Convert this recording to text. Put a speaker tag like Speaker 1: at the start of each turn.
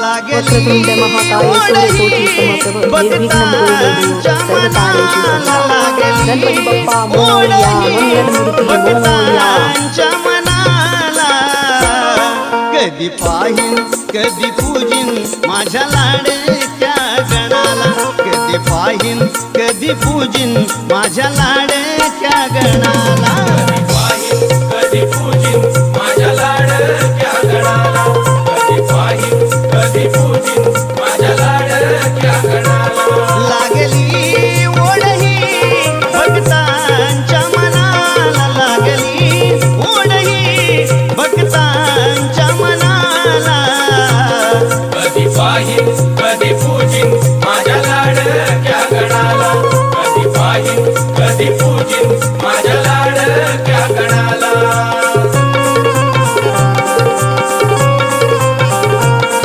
Speaker 1: वक्रतुंड महाकाय सूर्यकोटी समप्रभ निर्विघ्नं कुरु सर्वकार्येषु सर्वदा गणपती बाप्पा मोरया मंगलमूर्ती मोरया.
Speaker 2: भक्तांच्या मनाला कधी पाहिन कधी पूजिन माझ्या लाडक्या गणाला. कधी पाहिन कधी पूजिन माझ्या लाडक्या गणाला.
Speaker 3: पाहिन कधी पूजिन माझ्या लाडक्या गणाला. कधी पाहिन कधी पूजिन माझ्या लाडक्या गणाला.